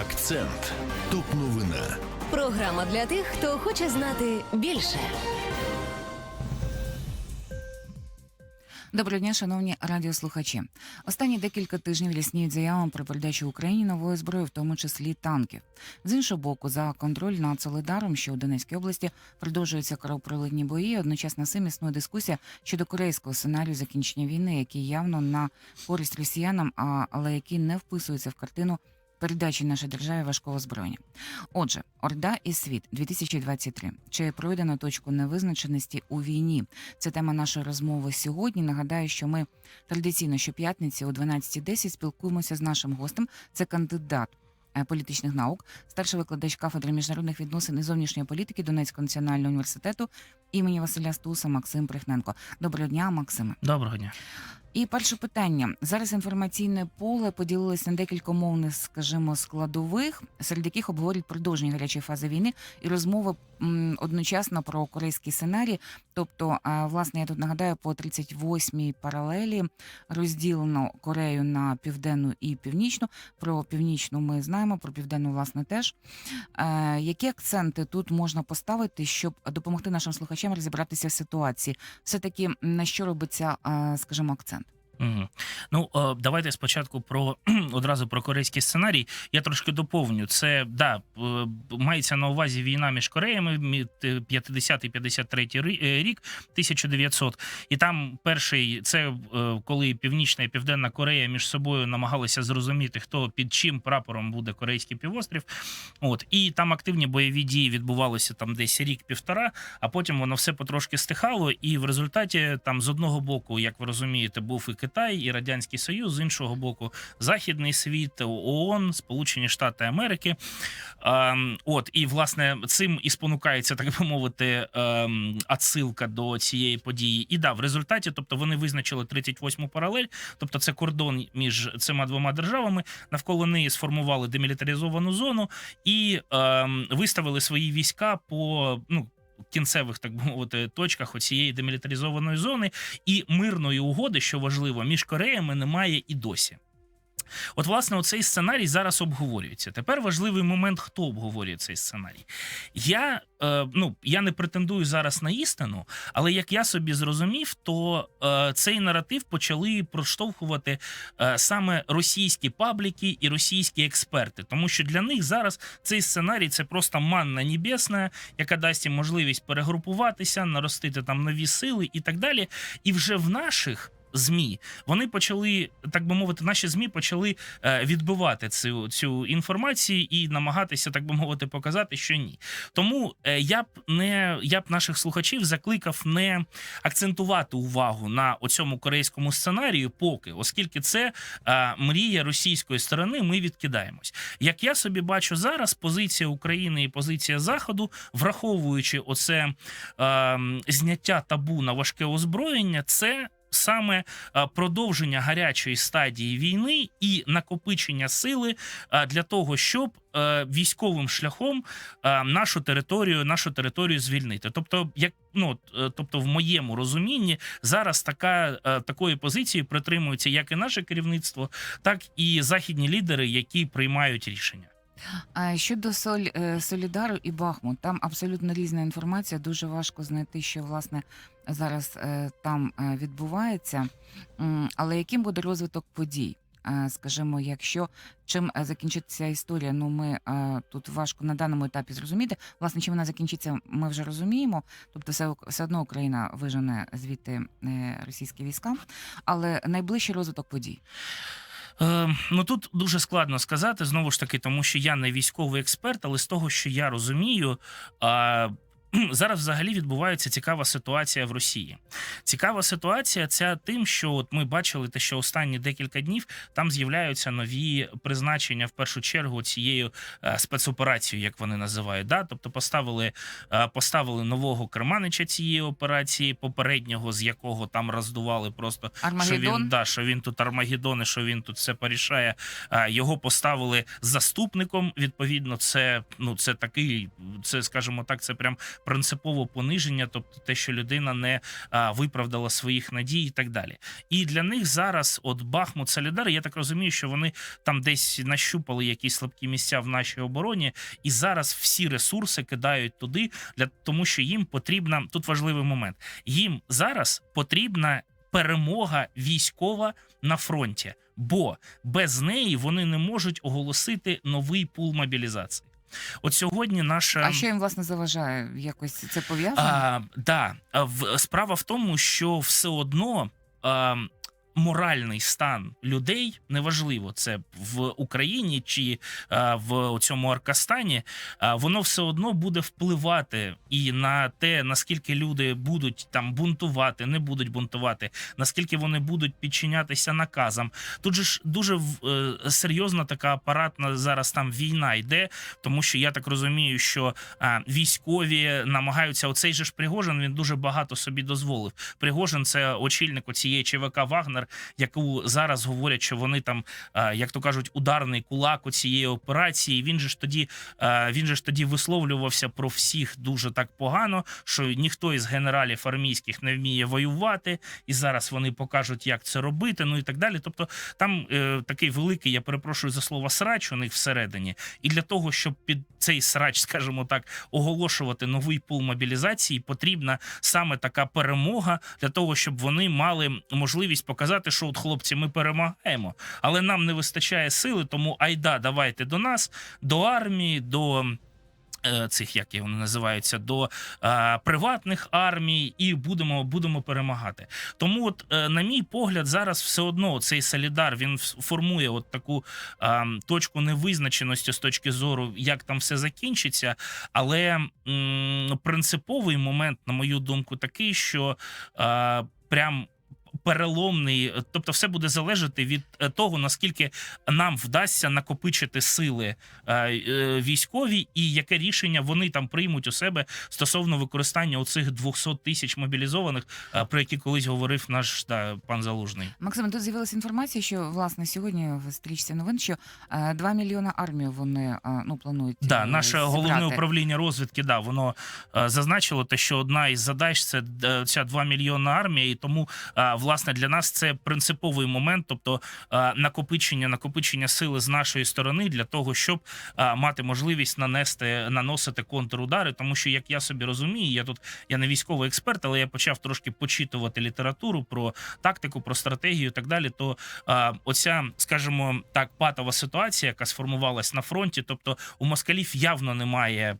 Акцент. Топ новина. Програма для тих, хто хоче знати більше. Доброго дня, шановні радіослухачі. Останні декілька тижнів лісніють заявами про передачу Україні нової зброї, в тому числі танків. З іншого боку, за контроль над Солидаром, що у Донецькій області продовжуються кровопролитні бої. Одночасно цим існує дискусія щодо корейського сценарію закінчення війни, який явно на користь росіянам, а але який не вписується в картину. Передачі нашій державі важкого озброєння. Отже, Орда і світ 2023. Чи пройдено точку невизначеності у війні? Це тема нашої розмови сьогодні. Нагадаю, що ми традиційно щоп'ятниці о 12.10 спілкуємося з нашим гостем. Це кандидат е, політичних наук, старший викладач кафедри міжнародних відносин і зовнішньої політики Донецького національного університету імені Василя Стуса Максим Прихненко. Доброго дня, Максиме. Доброго дня. І перше питання зараз. Інформаційне поле поділилось на декілька мовних, скажімо, складових, серед яких обговорюють продовження гарячої фази війни і розмови м, одночасно про корейський сценарій. Тобто, а, власне, я тут нагадаю, по 38-й паралелі розділено Корею на південну і північну. Про північну ми знаємо, про південну, власне, теж. Е, які акценти тут можна поставити, щоб допомогти нашим слухачам розібратися в ситуації? Все таки на що робиться, е, скажімо, акцент? Угу. Ну е, давайте спочатку про одразу про корейський сценарій. Я трошки доповню. Це да е, мається на увазі війна між Кореями мі- те- 50-53 рі- е, рік, 1900. І там перший це е, коли Північна і Південна Корея між собою намагалися зрозуміти, хто під чим прапором буде корейський півострів. От і там активні бойові дії відбувалися там десь рік-півтора, а потім воно все потрошки стихало. І в результаті там з одного боку, як ви розумієте, був і Китай, і Радянський Союз, з іншого боку, Західний світ, ООН, Сполучені Штати Америки. Ем, от і власне цим і спонукається, так би мовити, ем, отсилка до цієї події. І да, в результаті, тобто вони визначили 38-му паралель, тобто це кордон між цими двома державами. Навколо неї сформували демілітаризовану зону і ем, виставили свої війська по ну. Кінцевих, так би мовити, точках оцієї демілітаризованої зони і мирної угоди, що важливо, між Кореями немає і досі. От, власне, оцей сценарій зараз обговорюється. Тепер важливий момент, хто обговорює цей сценарій. Я, е, ну, я не претендую зараз на істину, але як я собі зрозумів, то е, цей наратив почали проштовхувати е, саме російські пабліки і російські експерти, тому що для них зараз цей сценарій це просто манна небесна, яка дасть їм можливість перегрупуватися, наростити там нові сили і так далі. І вже в наших. ЗМІ вони почали, так би мовити, наші ЗМІ почали е, відбивати цю цю інформацію і намагатися, так би мовити, показати, що ні. Тому е, я б не я б наших слухачів закликав не акцентувати увагу на оцьому корейському сценарію, поки, оскільки це е, мрія російської сторони, ми відкидаємось. Як я собі бачу зараз, позиція України і позиція Заходу, враховуючи оце е, зняття табу на важке озброєння, це саме е, продовження гарячої стадії війни і накопичення сили е, для того, щоб е, військовим шляхом нашу територію, нашу територію звільнити. Тобто, як ну тобто, в моєму розумінні зараз така такої позиції притримуються як і наше керівництво, так і західні лідери, які приймають рішення. А щодо соль е, Солідару і Бахмут, там абсолютно різна інформація. Дуже важко знайти, що власне зараз е, там е, відбувається. Але яким буде розвиток подій? Скажімо, якщо чим е, закінчиться історія, ну ми тут важко на даному етапі зрозуміти. Власне, чим вона закінчиться, ми вже розуміємо. Тобто, все, все одно Україна вижене звідти російські війська, але найближчий розвиток подій. Е, ну тут дуже складно сказати знову ж таки, тому що я не військовий експерт, але з того, що я розумію. е, Зараз взагалі відбувається цікава ситуація в Росії. Цікава ситуація ця тим, що от ми бачили те, що останні декілька днів там з'являються нові призначення в першу чергу цією е, спецоперацією, як вони називають. Да? Тобто поставили, е, поставили нового керманича цієї операції, попереднього з якого там роздували просто що він да, що він тут Армагеддон, і що він тут все порішає. Його поставили заступником. Відповідно, це ну це такий, це скажімо так, це прям принципове пониження, тобто те, що людина не виправдала своїх надій, і так далі. І для них зараз, от Бахмут, Солідар, я так розумію, що вони там десь нащупали якісь слабкі місця в нашій обороні, і зараз всі ресурси кидають туди, для тому, що їм потрібна тут важливий момент. Їм зараз потрібна перемога військова на фронті, бо без неї вони не можуть оголосити новий пул мобілізації. От сьогодні наша А що їм власне заважає? Якось це пов'язано? а, да, в справа в тому, що все одно а, моральний стан людей неважливо, це в Україні чи а, в цьому Аркастані, а, воно все одно буде впливати і на те, наскільки люди будуть там бунтувати, не будуть бунтувати, наскільки вони будуть підчинятися наказам. Тут же ж дуже е, серйозна така апаратна зараз там війна йде, тому що я так розумію, що військові намагаються. Оцей же ж Пригожин він дуже багато собі дозволив. Пригожин це очільник оцієї ЧВК Вагнер, яку зараз говорять, що вони там, як то кажуть, ударний кулак у цієї операції. Він же ж тоді він же ж тоді висловлювався про всіх дуже так погано, що ніхто із генералів армійських не вміє воювати, і зараз вони покажуть, як це робити. Ну і так далі. Тобто там е, такий великий, я перепрошую за слово срач у них всередині. І для того, щоб під цей срач, скажімо так, оголошувати новий пул мобілізації, потрібна саме така перемога для того, щоб вони мали можливість показати, що от хлопці, ми перемагаємо, але нам не вистачає сили, тому айда, давайте до нас, до армії, до. е, Цих як вони називаються до е, приватних армій, і будемо будемо перемагати. Тому, от е, на мій погляд, зараз все одно цей солідар він формує от таку е, точку невизначеності з точки зору, як там все закінчиться. Але м, принциповий момент, на мою думку, такий, що е, прям. Переломний, тобто, все буде залежати від е, того, наскільки нам вдасться накопичити сили е, е, військові, і яке рішення вони там приймуть у себе стосовно використання оцих 200 тисяч мобілізованих, е, про які колись говорив наш да, пан Залужний. Максим, тут з'явилася інформація, що власне сьогодні в стрічці новин, що е, 2 мільйона армію вони е, ну планують. Да, е, наше головне управління розвідки, да, воно е, зазначило те, що одна із задач це е, ця 2 мільйона армія, і тому е, власне для нас це принциповий момент, тобто е, накопичення, накопичення сили з нашої сторони для того, щоб е, мати можливість нанести наносити контрудари. Тому що як я собі розумію, я тут я не військовий експерт, але я почав трошки почитувати літературу про тактику, про стратегію і так далі. То е, оця, скажімо так, патова ситуація, яка сформувалась на фронті, тобто у москалів явно немає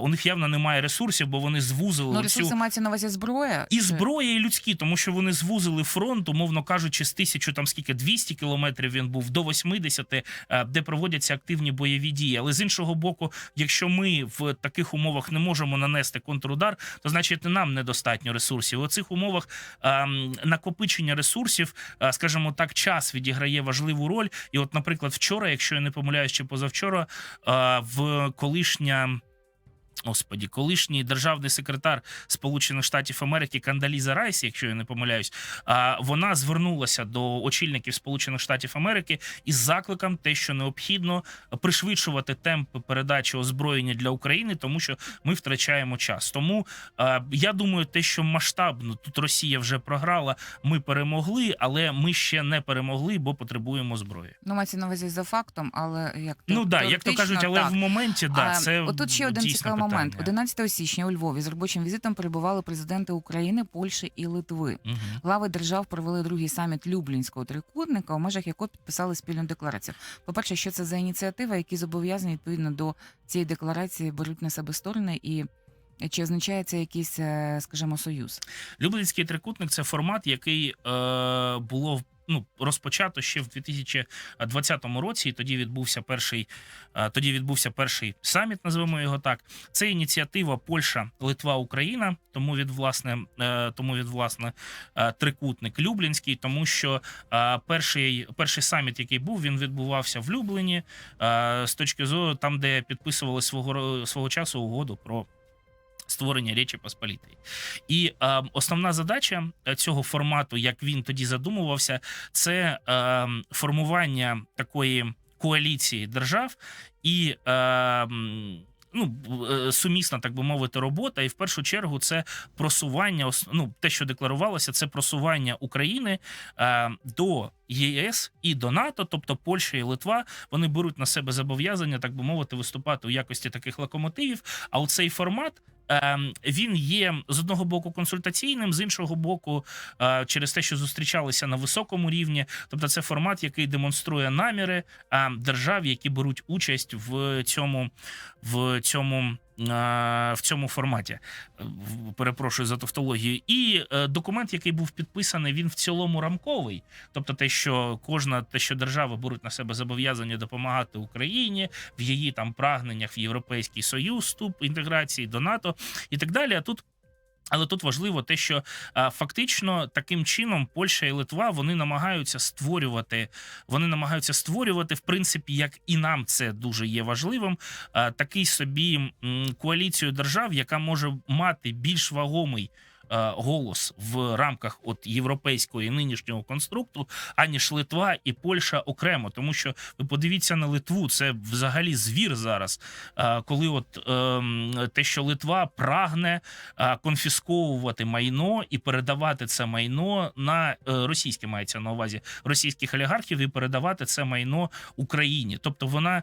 у них явно немає ресурсів, бо вони звузили Ну, цю мається на увазі зброя і чи- зброя, і людські, тому що вони звузили фронт, умовно кажучи, з тисячу там скільки 200 кілометрів він був до 80, е, де проводяться активні бойові дії. Але з іншого боку, якщо ми в таких умовах не можемо нанести контрудар, то значить нам недостатньо ресурсів. У цих умовах ем, накопичення ресурсів, е, скажімо так, час відіграє важливу роль. І, от, наприклад, вчора, якщо я не помиляюсь, чи позавчора, е, в колишня. Господі, колишній державний секретар Сполучених Штатів Америки Кандаліза Райс, якщо я не помиляюсь, а, вона звернулася до очільників Сполучених Штатів Америки із закликом, те, що необхідно пришвидшувати темпи передачі озброєння для України, тому що ми втрачаємо час. Тому я думаю, те, що масштабно тут Росія вже програла, ми перемогли, але ми ще не перемогли, бо потребуємо зброї. Ну, мається на увазі за фактом, але як Ну да, як то кажуть, але так. в моменті да, А, це Отут ще один цікавий момент. Питання. 11 січня у Львові з робочим візитом перебували президенти України, Польщі і Литви. Мгм. Глави держав провели другий саміт Люблінського трикутника, у межах якого підписали спільну декларацію. По-перше, що це за ініціатива, які зобов'язані відповідно до цієї декларації беруть на себе сторони, і чи означає це якийсь, е, скажімо, союз? Люблінський трикутник це формат, який е, було ну, розпочато ще в 2020 році. І тоді відбувся перший, е, тоді відбувся перший саміт, називаємо його так. Це ініціатива Польща, Литва, Україна. Тому від власне, е, тому від власне е, трикутник Люблінський, тому що перший, перший саміт, який був, він відбувався в Любліні е, з точки зору там, де підписували свого свого часу угоду про. Створення Речі Посполітої. І е, основна задача е, цього формату, як він тоді задумувався, це е, формування такої коаліції держав і е, ну е, сумісна, так би мовити, робота. І в першу чергу це просування, ос- ну, те, що декларувалося, це просування України е, до ЄС і до НАТО, тобто Польща і Литва, вони беруть на себе зобов'язання, так би мовити, виступати у якості таких локомотивів. А у цей формат. ем, Він є з одного боку консультаційним, з іншого боку, е, через те, що зустрічалися на високому рівні. Тобто, це формат, який демонструє наміри е, держав, які беруть участь в цьому в цьому. Е, В цьому форматі перепрошую за тавтологію, і е, документ, який був підписаний, він в цілому рамковий. Тобто, те, що кожна те, що держава беруть на себе зобов'язання допомагати Україні в її там прагненнях в Європейський Союз, вступ інтеграції до НАТО і так далі. А тут. Але тут важливо те, що а, фактично таким чином Польща і Литва вони намагаються створювати, вони намагаються створювати, в принципі, як і нам це дуже є важливим. а, такий собі коаліцію держав, яка може мати більш вагомий. Е, Голос в рамках от європейського і нинішнього конструкту, аніж Литва і Польща окремо, тому що ви подивіться на Литву, це взагалі звір зараз. е, Коли от ем, те, що Литва прагне е, конфісковувати майно і передавати це майно на російське мається на увазі російських олігархів і передавати це майно Україні. Тобто вона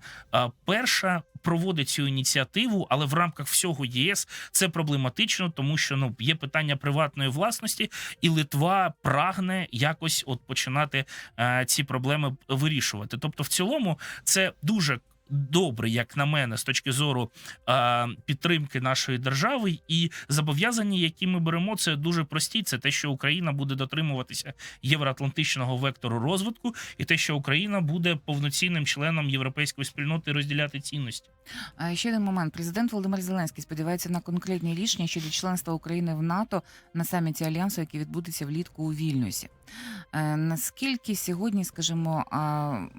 перша проводить цю ініціативу, але в рамках всього ЄС це проблематично, тому що ну є питання приватної власності, і Литва прагне якось от починати е, ці проблеми вирішувати. Тобто, в цілому, це дуже. Добре, як на мене, з точки зору е, підтримки нашої держави, і зобов'язання, які ми беремо, це дуже прості. Це те, що Україна буде дотримуватися євроатлантичного вектору розвитку, і те, що Україна буде повноцінним членом європейської спільноти розділяти цінності. А ще один момент. Президент Володимир Зеленський сподівається на конкретні рішення щодо членства України в НАТО на саміті альянсу, який відбудеться влітку у Вільнюсі. Е, наскільки сьогодні, скажімо,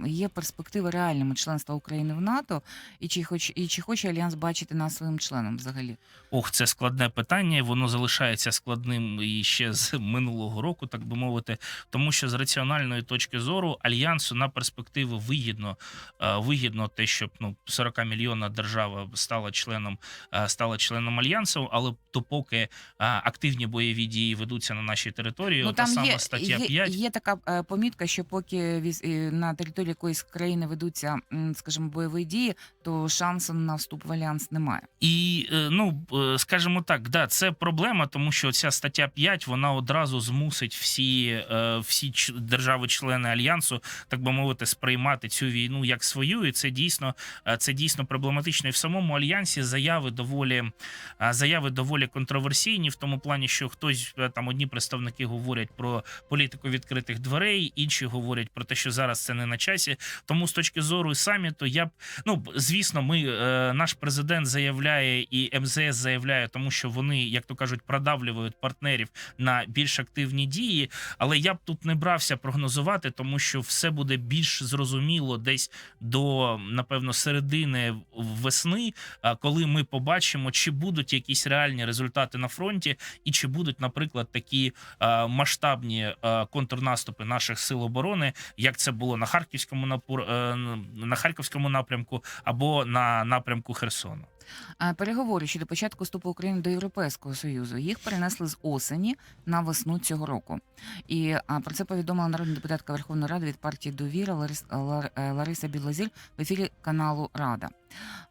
є перспективи реальними членства України в НАТО, і чи хоч і чи хоче альянс бачити нас своїм членом взагалі? Ох, це складне питання. Воно залишається складним і ще з минулого року, так би мовити, тому що з раціональної точки зору альянсу на перспективу вигідно, е, вигідно те, щоб ну 40 мільйонна держава стала членом, е, стала членом альянсу, але допоки активні бойові дії ведуться на нашій території, ну та там сама є, стаття є, 5, є така е, помітка, що поки віз, е, на території якоїсь країни ведуться, м, скажімо, бойові дії, то шансу на вступ в альянс немає. І е, ну е, скажімо так, да, це проблема, тому що ця стаття 5, вона одразу змусить всі, е, всі ч- держави-члени альянсу, так би мовити, сприймати цю війну як свою, і це дійсно е, це дійсно проблематично. І в самому альянсі заяви доволі е, заяви доволі контроверсійні, в тому плані, що хтось е, там одні представники говорять про політику відкритих дверей, інші говорять про те, що зараз це не на часі. Тому з точки зору саміту, я б ну звісно, ми е, наш президент заявляє і МЗС заявляє, тому що вони, як то кажуть, продавлюють партнерів на більш активні дії. Але я б тут не брався прогнозувати, тому що все буде більш зрозуміло десь до напевно середини весни, коли ми побачимо, чи будуть якісь реальні результати на фронті, і чи будуть, наприклад, такі е, масштабні е, контрнаступи наших сил оборони, як це було на харківському напур, е, на харківському напрямку або на напрямку Херсону. А переговори щодо початку вступу України до Європейського союзу їх перенесли з осені на весну цього року. І про це повідомила народна депутатка Верховної Ради від партії Довіра е, Лариса Білозіль в ефірі каналу Рада.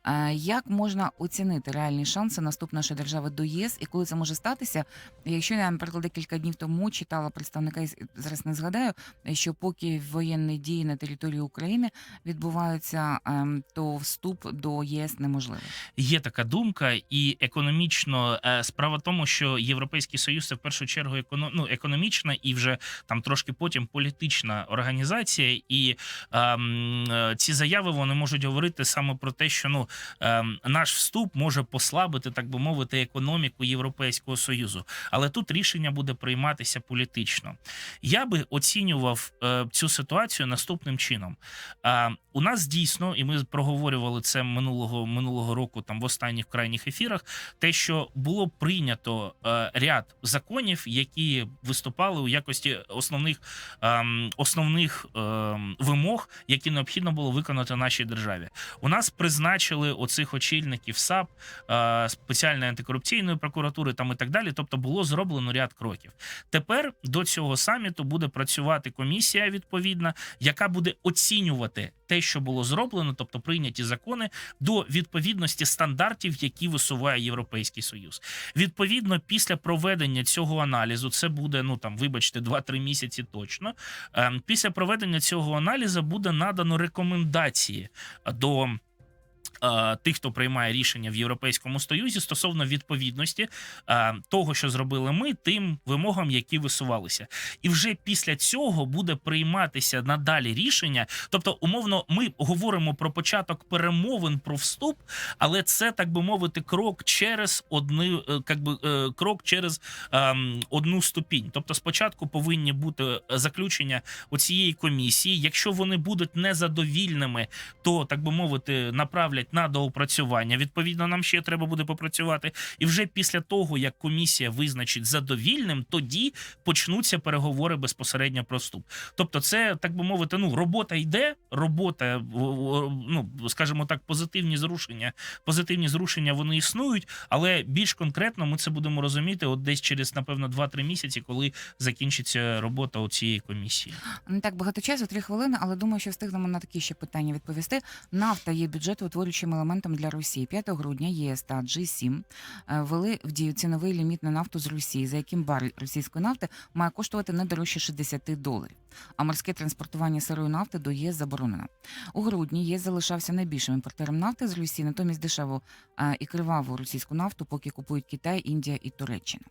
Е, Як можна оцінити реальні шанси наступ нашої держави до ЄС і коли це може статися? Якщо я, наприклад, декілька днів тому читала представника зараз не згадаю, що поки воєнні дії на території України відбуваються, ем, то вступ до ЄС неможливий. Є така думка, і економічно е, справа в тому, що Європейський Союз це в першу чергу економ, ну, економічна і вже там трошки потім політична організація, і ем, е, ці заяви вони можуть говорити саме про те, що ну ем, наш вступ може послабити, так би мовити, економіку Європейського союзу. Але тут рішення буде прийматися політично. Я би оцінював е, цю ситуацію наступним чином. Е, у нас дійсно, і ми проговорювали це минулого минулого року, там в останніх крайніх ефірах, те, що було прийнято е, ряд законів, які виступали у якості основних ем, основних ем, вимог, які необхідно було виконати нашій державі. У нас призначили призначили оцих очільників САП, е, спеціальної антикорупційної прокуратури там і так далі. Тобто було зроблено ряд кроків. Тепер до цього саміту буде працювати комісія відповідна, яка буде оцінювати те, що було зроблено, тобто прийняті закони до відповідності стандартів, які висуває Європейський Союз. Відповідно, після проведення цього аналізу, це буде ну там, вибачте, 2-3 місяці точно. ем, Після проведення цього аналізу буде надано рекомендації до. Е, Тих, хто приймає рішення в Європейському Союзі стосовно відповідності е, того, що зробили ми, тим вимогам, які висувалися, і вже після цього буде прийматися надалі рішення. Тобто, умовно, ми говоримо про початок перемовин про вступ, але це так би мовити, крок через одну, е, как би, крок через ем, одну ступінь. Тобто, спочатку повинні бути заключення оцієї комісії. Якщо вони будуть незадовільними, то так би мовити, направлять на доопрацювання. Відповідно, нам ще треба буде попрацювати. І вже після того, як комісія визначить задовільним, тоді почнуться переговори безпосередньо про вступ. Тобто, це так би мовити, ну робота йде, робота, ну скажімо так, позитивні зрушення. Позитивні зрушення вони існують, але більш конкретно ми це будемо розуміти от десь через напевно 2-3 місяці, коли закінчиться робота у цієї комісії. Не так багато часу, три хвилини, але думаю, що встигнемо на такі ще питання відповісти. Нафта є бюджетоутворюючим елементом для Росії. 5 грудня ЄС та G7 е, ввели в дію ціновий ліміт на нафту з Росії, за яким барель російської нафти має коштувати не дорожче 60 доларів. А морське транспортування сирої нафти до ЄС заборонено. У грудні ЄС залишався найбільшим імпортером нафти з Росії, натомість дешеву е, і криваву російську нафту, поки купують Китай, Індія і Туреччина.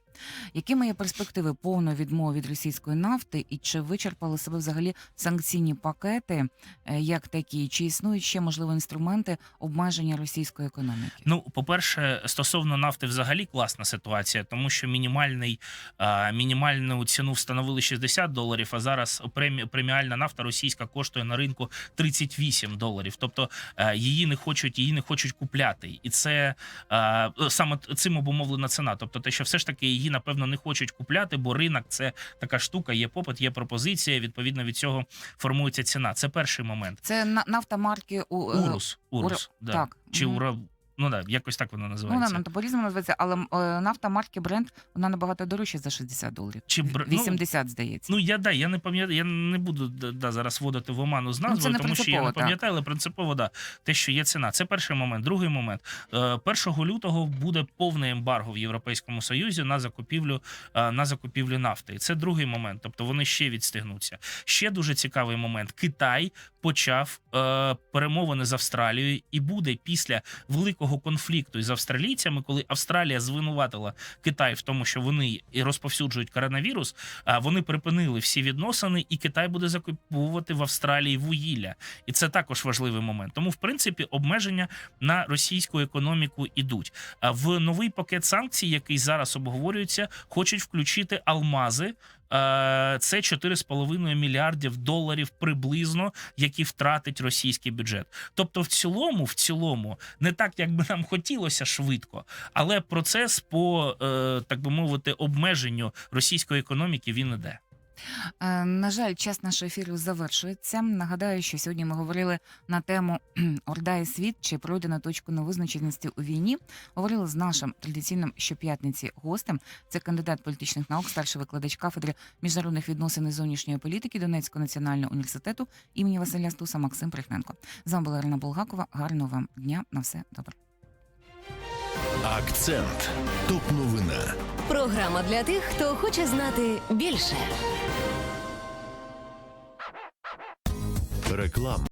Якими є перспективи повної відмови від російської нафти, і чи вичерпали себе взагалі санкційні пакети е, як такі? Чи існують ще можливо інструменти обмеження російської економіки? Ну, по-перше, стосовно нафти, взагалі класна ситуація, тому що мінімальний мінімальну ціну встановили 60 доларів. А зараз премі, преміальна нафта російська коштує на ринку 38 доларів. Тобто е, її не хочуть, її не хочуть купляти, і це е, саме цим обумовлена ціна. Тобто, те, що все ж таки її напевно не хочуть купляти, бо ринок це така штука, є попит, є пропозиція. Відповідно від цього формується ціна. Це перший момент. Це на- нафта марки у е, Урус, урус, да. так. чи ура. Ну да, якось так вона Ну, називається. вона ну, по-різному називається, але м, е, нафта марки Brent, вона набагато дорожча за 60 доларів. Чи бр- ну, 80, здається. Ну я да, я не пам'ятаю, я не буду да, да, зараз вводити в оману з Ну, це назвою, не тому що я не принципово, так. пам'ятаю, але принципово да, те, що є ціна. Це перший момент. Другий момент. Е, 1 лютого буде повне ембарго в Європейському Союзі на закупівлю е, на закупівлю нафти. І це другий момент. Тобто вони ще відстигнуться. Ще дуже цікавий момент. Китай почав е, перемовини з Австралією, і буде після великого конфлікту із австралійцями, коли Австралія звинуватила Китай в тому, що вони і розповсюджують коронавірус. А вони припинили всі відносини, і Китай буде закуповувати в Австралії вугілля, і це також важливий момент. Тому, в принципі, обмеження на російську економіку ідуть. В новий пакет санкцій, який зараз обговорюється, хочуть включити алмази. Е, Це 4,5 мільярдів доларів приблизно, які втратить російський бюджет. Тобто, в цілому, в цілому, не так, як би нам хотілося швидко, але процес по е, так би мовити обмеженню російської економіки він іде. Е, На жаль, час нашого ефіру завершується. Нагадаю, що сьогодні ми говорили на тему Орда і світ чи пройде на точку невизначеності у війні. Говорили з нашим традиційним щоп'ятниці гостем. Це кандидат політичних наук, старший викладач кафедри міжнародних відносин і зовнішньої політики Донецького національного університету імені Василя Стуса Максим Прихненко. З вами була Ірина Булгакова. Гарного вам дня. На все добре. Акцент. Топ новина. Програма для тих, хто хоче знати більше. Реклама.